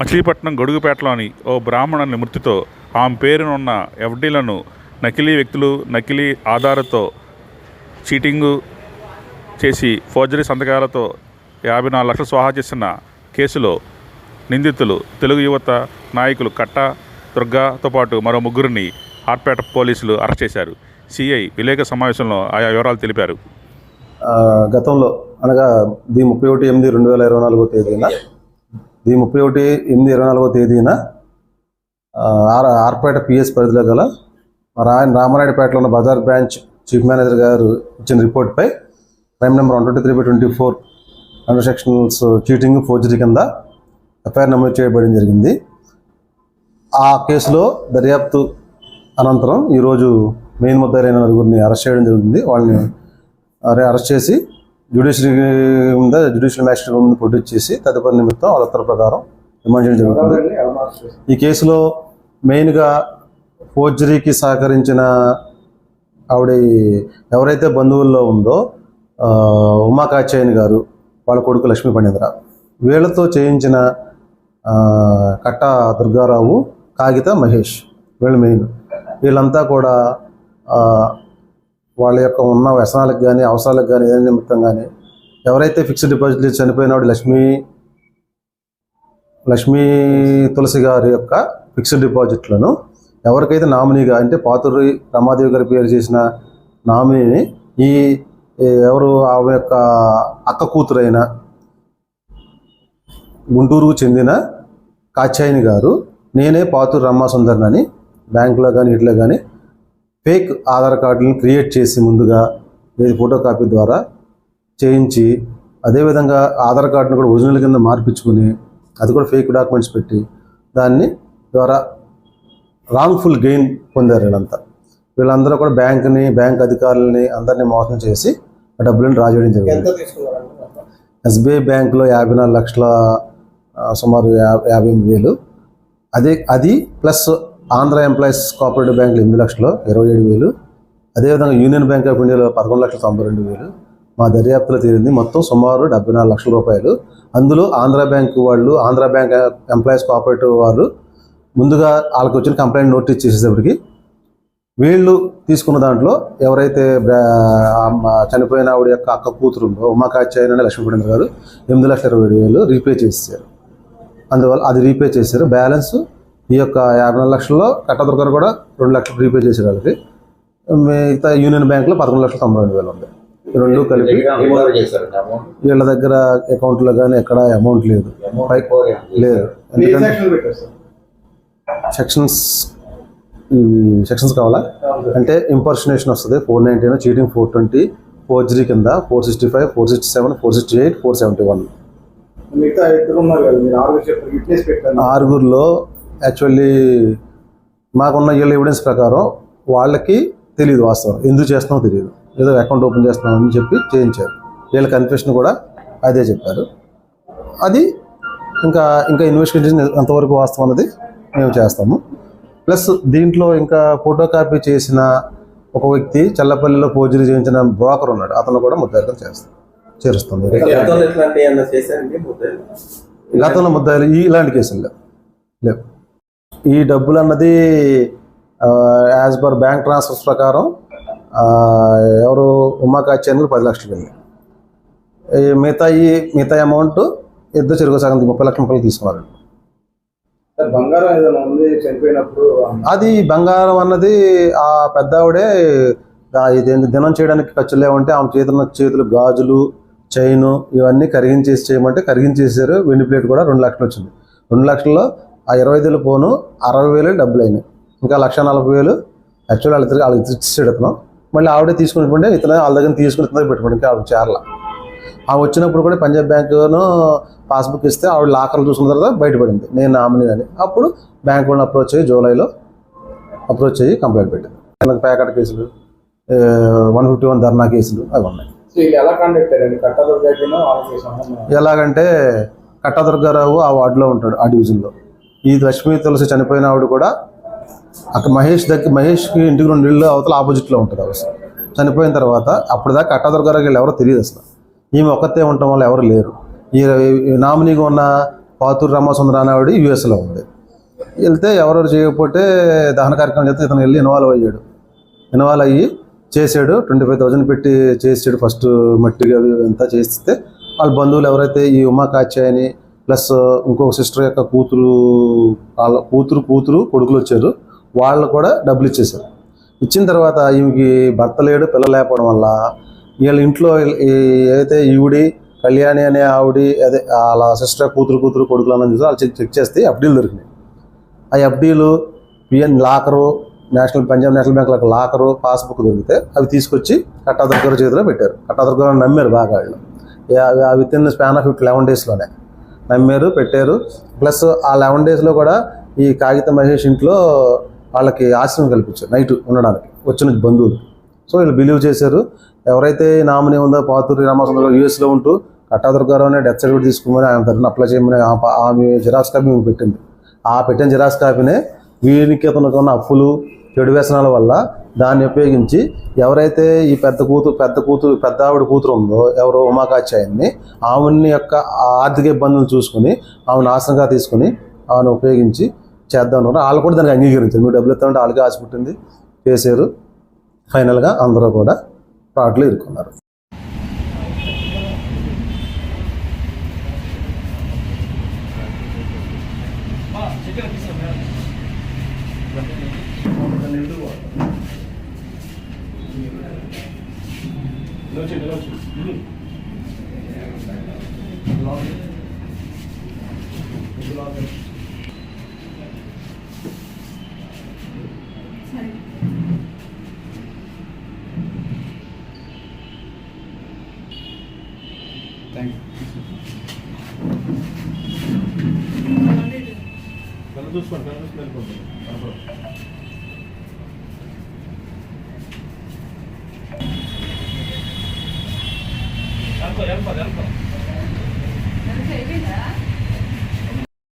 మచిలీపట్నం గొడుగుపేటలోని ఓ బ్రాహ్మణుని మృతితో ఆమె పేరునున్న ఎఫ్డీలను నకిలీ వ్యక్తులు నకిలీ ఆధారతో చీటింగు చేసి ఫోర్జరీ సంతకాలతో యాభై నాలుగు లక్షలు స్వాహా చేసిన కేసులో నిందితులు తెలుగు యువత నాయకులు కట్ట దుర్గాతో పాటు మరో ముగ్గురిని ఆర్పేట పోలీసులు అరెస్ట్ చేశారు. సిఐ విలేక సమావేశంలో ఆయా వివరాలు తెలిపారు. గతంలో అనగా ది ముప్పై ఒకటి ఎనిమిది రెండు వేల ఇరవై నాలుగో తేదీన ఈ ముప్పై ఒకటి ఎనిమిది ఇరవై నాలుగో తేదీన ఆర్ ఆర్పేట పిఎస్ పరిధిలో గల రా రామారాయుడుపేటలో ఉన్న బజార్ బ్రాంచ్ చీఫ్ మేనేజర్ గారు ఇచ్చిన రిపోర్ట్పై crime number one twenty three by twenty four under sections cheating forgery కింద ఎఫ్ఐఆర్ నమోదు చేయబడడం జరిగింది. ఆ కేసులో దర్యాప్తు అనంతరం ఈరోజు మెయిన్ ముద్దారైన నలుగురిని అరెస్ట్ చేయడం జరిగింది. వాళ్ళని అరెస్ట్ చేసి జ్యుడిషియరీ మీద జ్యుడిషియల్ మ్యాజిస్ట్రేట్ ముందు ప్రొడ్యూస్ చేసి తదుపరి నిమిత్తం వాళ్ళ ఉత్తర్వు ప్రకారం రిమాండ్ చేయడం జరుగుతుంది. ఈ కేసులో మెయిన్గా ఫోర్జరీకి సహకరించిన ఆవిడ ఎవరైతే బంధువుల్లో ఉందో ఆ, ఉమా కాచాయని గారు వాళ్ళ కొడుకు లక్ష్మీ పండిద్ర. వీళ్ళతో చేయించిన కట్ట దుర్గారావు కాగిత మహేష్ వీళ్ళు మెయిన్ వీళ్ళంతా కూడా వాళ్ళ యొక్క ఉన్న వ్యసనాలకు కానీ అవసరాలకు కానీ ఏదైనా నిమిత్తం కానీ ఎవరైతే ఫిక్స్డ్ డిపాజిట్లు చనిపోయినాడు లక్ష్మీ లక్ష్మీ తులసి గారి యొక్క ఫిక్స్డ్ డిపాజిట్లను ఎవరికైతే నామినీగా అంటే పాతూరి రమాదేవి గారి పేరు చేసిన నామినీని ఈ ఎవరు ఆమె యొక్క అక్క కూతురైన గుంటూరుకు చెందిన కాచాయిని గారు నేనే పాతూరు అని బ్యాంకులో కానీ ఇట్లా కానీ ఫేక్ ఆధార్ కార్డులను క్రియేట్ చేసి ముందుగా ఇది ఫోటో కాపీ ద్వారా చేయించి అదేవిధంగా ఆధార్ కార్డును కూడా ఒరిజినల్ కింద మార్పించుకుని అది కూడా ఫేక్ డాక్యుమెంట్స్ పెట్టి దాన్ని ద్వారా రాంగ్ఫుల్ గెయిన్ పొందారు వీళ్ళంతా. వీళ్ళందరూ కూడా బ్యాంక్ని బ్యాంక్ అధికారులని అందరినీ మోసం చేసి ఆ డబ్బులను డ్రా చేయడం జరిగింది. ఎస్బీఐ బ్యాంకులో యాభై నాలుగు లక్షల సుమారు యాభై ఎనిమిది వేలు. అదే అది ప్లస్ ఆంధ్ర ఎంప్లాయీస్ కోఆపరేటివ్ బ్యాంకులు ఎనిమిది లక్షలు ఇరవై ఏడు వేలు. అదేవిధంగా యూనియన్ బ్యాంక్ ఆఫ్ ఇండియాలో పదకొండు లక్షల తొంభై రెండు వేలు. మా దర్యాప్తులో తీరింది మొత్తం సుమారు డెబ్బై నాలుగు లక్షల రూపాయలు. అందులో ఆంధ్ర బ్యాంక్ వాళ్ళు ఆంధ్ర బ్యాంక్ ఎంప్లాయీస్ కోఆపరేటివ్ వాళ్ళు ముందుగా వాళ్ళకి వచ్చిన కంప్లైంట్ నోటీస్ చేసేటప్పటికి వీళ్ళు తీసుకున్న దాంట్లో ఎవరైతే చనిపోయిన ఆవిడ యొక్క అక్క కూతురు ఉమాకాచ్యాయన ఉమాకాచార్య లక్ష్మీపడేంద్ర గారు ఎనిమిది లక్షల ఇరవై ఏడు వేలు రీపే చేశారు అందువల్ల అది రీపే చేశారు. బ్యాలెన్స్ ఈ యొక్క యాభై నాలుగు లక్షల్లో కట్టదుర్గారు కూడా రెండు లక్షలు రీపే చేశారు వాళ్ళకి. మిగతా యూనియన్ బ్యాంక్లో పదకొండు లక్షల తొంభై రెండు వేలు ఉంది. రెండు కలిపి వీళ్ళ దగ్గర అకౌంట్లో కానీ ఎక్కడ అమౌంట్ లేదు. లేదు. సెక్షన్స్ సెక్షన్స్ కావాలా? అంటే ఇంపర్సనేషన్ వస్తుంది. Four nineteen cheating four twenty forgery కింద four sixty five four sixty seven four sixty eight four seventy one ఆరుగురిలో actually మాకున్న వీళ్ళ ఎవిడెన్స్ ప్రకారం వాళ్ళకి తెలియదు వాస్తవం. ఎందుకు చేస్తున్నామో తెలియదు ఏదో అకౌంట్ ఓపెన్ చేస్తున్నామని చెప్పి చేయించారు. వీళ్ళ కన్ఫెషన్ కూడా అదే చెప్పారు. అది ఇంకా ఇంకా ఇన్వెస్టిగేషన్ ఎంతవరకు వాస్తవం అన్నది మేము చేస్తాము. ప్లస్ దీంట్లో ఇంకా ఫోటో కాపీ చేసిన ఒక వ్యక్తి చల్లపల్లిలో పోజరీ చేయించిన బ్రోకర్ ఉన్నాడు. అతను కూడా ముద్దాయితం చేస్తాం చేరుస్తుంది గతంలో ముద్దాయిలు? ముద్దాయిలు ఇలాంటి కేసులు లేవు. లేవు. ఈ డబ్బులు అన్నది యాజ్ పర్ బ్యాంక్ ట్రాన్స్ఫర్స్ ప్రకారం ఎవరు ఉమాకాచ్యానికి పది లక్షలు వెళ్ళి ఈ మిగతా ఈ మిగతా అమౌంట్ ఇద్దరు చెరుకు సగం ముప్పై లక్షల రూపాయలు తీసుకున్నారు సార్ బంగారం ఏదైనా ఉంది చనిపోయినప్పుడు అది బంగారం అన్నది ఆ పెద్ద ఆవిడే ఇదేంటి దినం చేయడానికి ఖర్చులు లేవంటే ఆమె చేతుల చేతులు గాజులు చైను ఇవన్నీ కరిగించేసి చేయమంటే కరిగించేసారు వెండి ప్లేట్ కూడా రెండు లక్షలు వచ్చింది. రెండు లక్షల్లో ఆ ఇరవై వేలు పోను అరవై వేలు డబ్బులు అయినాయి. ఇంకా లక్ష నలభై వేలు యాక్చువల్ వాళ్ళ వాళ్ళకి ఇచ్చేసాడు ఇతను మళ్ళీ ఆవిడే తీసుకుంటుంటే ఇతను వాళ్ళ దగ్గర తీసుకుని ఇతను పెట్టుకోండి ఇంకా ఆవిడ చేరల. ఆమె వచ్చినప్పుడు కూడా పంజాబ్ బ్యాంకును పాస్బుక్ ఇస్తే ఆవిడ లాకర్లు చూసుకున్న తర్వాత బయటపడింది. నేను నామినీ అని. అప్పుడు బ్యాంక్ వాళ్ళని అప్రోచ్ అయ్యి జూలైలో అప్రోచ్ అయ్యి కంప్లైంట్ పెట్టింది వాళ్ళకి ప్యాకెట్ కేసులు వన్ ఫిఫ్టీ వన్ ధర్నా కేసులు అవి ఉన్నాయి. ఎలాగంటే కట్టదుర్గారావు ఆ వార్డులో ఉంటాడు ఆ డివిజన్లో. ఈ లక్ష్మీ తులసి చనిపోయిన ఆవిడ కూడా అక్కడ మహేష్ దగ్గర మహేష్కి ఇంటికి రెండు ఇళ్ళు అవతల ఆపోజిట్లో ఉంటుంది అవసరం చనిపోయిన తర్వాత అప్పటిదాకా కట్టదుర్గారావు వీళ్ళు ఎవరో తెలియదు అసలు. ఈమె ఒక్కతే ఉండటం వల్ల ఎవరు లేరు. ఈ నామినీగా ఉన్న పాతూరు రామసుందర అనే ఆవిడ యూఎస్లో ఉంది. వెళ్తే ఎవరెవరు చేయకపోతే దహన కార్యక్రమం చేస్తే ఇతను వెళ్ళి ఇన్వాల్వ్ అయ్యాడు. ఇన్వాల్వ్ అయ్యి చేసాడు ట్వంటీ ఫైవ్ థౌజండ్ పెట్టి చేసాడు ఫస్ట్ మట్టిగా అవి అంతా చేస్తే. వాళ్ళ బంధువులు ఎవరైతే ఈ ఉమా కాచాయని ప్లస్ ఇంకొక సిస్టర్ యొక్క కూతురు వాళ్ళ కూతురు కూతురు కొడుకులు వచ్చారు. వాళ్ళు కూడా డబ్బులు ఇచ్చేసారు ఇచ్చిన తర్వాత ఈమెకి భర్త లేడు పిల్ల లేకపోవడం వల్ల వీళ్ళ ఇంట్లో ఈ ఏదైతే ఈవిడి కళ్యాణి అనే ఆవిడ అదే వాళ్ళ సిస్టర్ కూతురు కూతురు కొడుకులు అన్నది చూసి వాళ్ళు చెక్ చేస్తే ఎఫ్డీలు దొరికినాయి. ఆ ఎఫ్డీలు PN locker national Punjab national bank locker passbook దొరికితే అవి తీసుకొచ్చి కట్టాదుర్గ చేతిలో పెట్టారు. కట్టాదుర్గ నమ్మారు బాగా వాళ్ళు. With in span of eleven డేస్లోనే నమ్మారు పెట్టారు. ప్లస్ ఆ లెవెన్ డేస్లో కూడా ఈ కాగిత మహేష్ ఇంట్లో వాళ్ళకి ఆశ్రమం కల్పించారు నైట్ ఉండడానికి వచ్చిన బంధువులు. సో వీళ్ళు బిలీవ్ చేశారు. ఎవరైతే నామినీ ఉందో పాతూరి రామచంద్ర యూఎస్లో ఉంటూ కట్టాదుర్గారావు అనే డెత్ సర్టిఫికేట్ తీసుకోమని ఆయన తరఫున అప్లై చేయమని ఆమె జిరాక్స్ కాపీ మేము పెట్టింది. ఆ పెట్టిన జిరాక్స్ కాపీనే వీరికి అతనికి ఉన్న అప్పులు చెడు వ్యసనాల వల్ల దాన్ని ఉపయోగించి ఎవరైతే ఈ పెద్ద కూతురు పెద్ద కూతురు పెద్ద ఆవిడ కూతురు ఉందో ఎవరో ఉమాకాచార్యని ఆమెని యొక్క ఆర్థిక ఇబ్బందులు చూసుకుని ఆమెను ఆసనంగా తీసుకుని ఆమెను ఉపయోగించి చేద్దాం అనుకున్నారు. వాళ్ళు కూడా దానికి అంగీకరించారు. మీరు డబ్బులు ఇస్తామంటే వాళ్ళకి ఆశ పుట్టింది. చేశారు. ఫైనల్గా అందరూ కూడా ఫ్రాడ్లో ఇరుక్కున్నారు Thank you. చూసుకోండి చూసుకుని వెళ్ళిపోతుంది అయిపోయిందా